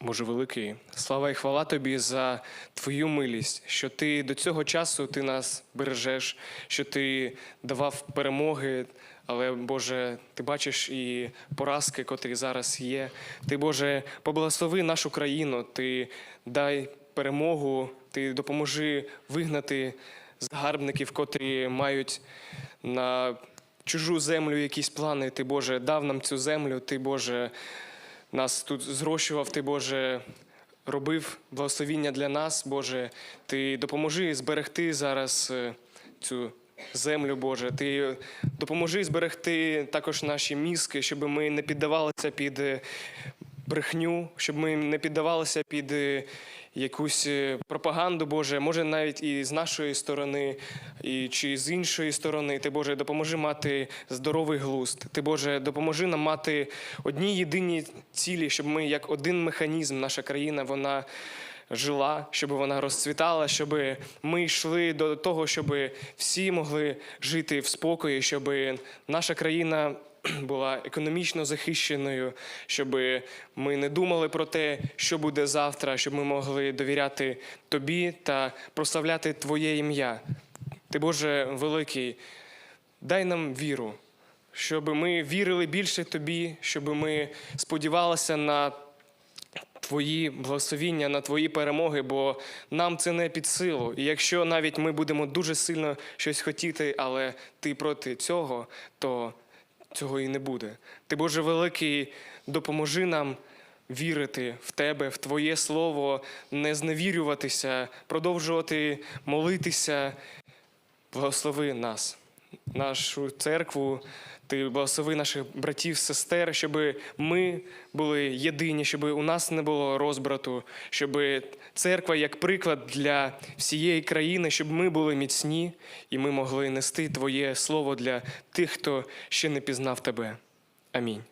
Боже великий, слава і хвала тобі за твою милість, що ти до цього часу ти нас бережеш, що ти давав перемоги. Але Боже, ти бачиш і поразки, котрі зараз є. Ти, Боже, поблагослови нашу країну, ти дай перемогу, ти допоможи вигнати загарбників, котрі мають на чужу землю якісь плани. Ти, Боже, дав нам цю землю, ти, Боже, нас тут зрощував, ти, Боже, робив благословіння для нас, Боже. Ти допоможи зберегти зараз е, цю землю, Боже. Ти допоможи зберегти також наші мізки, щоб ми не піддавалися під е, брехню, щоб ми не піддавалися під е, якусь е, пропаганду, Боже, може навіть і з нашої сторони, і чи з іншої сторони. Ти, Боже, допоможи мати здоровий глузд. Ти, Боже, допоможи нам мати одні єдині цілі, щоб ми, як один механізм, наша країна, вона. Жила, щоб вона розцвітала, щоб ми йшли до того, щоб всі могли жити в спокої, щоб наша країна була економічно захищеною, щоб ми не думали про те, що буде завтра, щоб ми могли довіряти тобі та прославляти Твоє ім'я. Ти, Боже, великий, дай нам віру, щоб ми вірили більше тобі, щоб ми сподівалися на Твої благословіння на твої перемоги, бо нам це не під силу. І якщо навіть ми будемо дуже сильно щось хотіти, але ти проти цього, то цього і не буде. Ти, Боже великий, допоможи нам вірити в Тебе, в Твоє Слово, не зневірюватися, продовжувати молитися. Благослови нас, нашу церкву. Ти благослови наших братів, сестер, щоб ми були єдині, щоб у нас не було розбрату, щоб церква як приклад для всієї країни, щоб ми були міцні і ми могли нести Твоє слово для тих, хто ще не пізнав тебе. Амінь.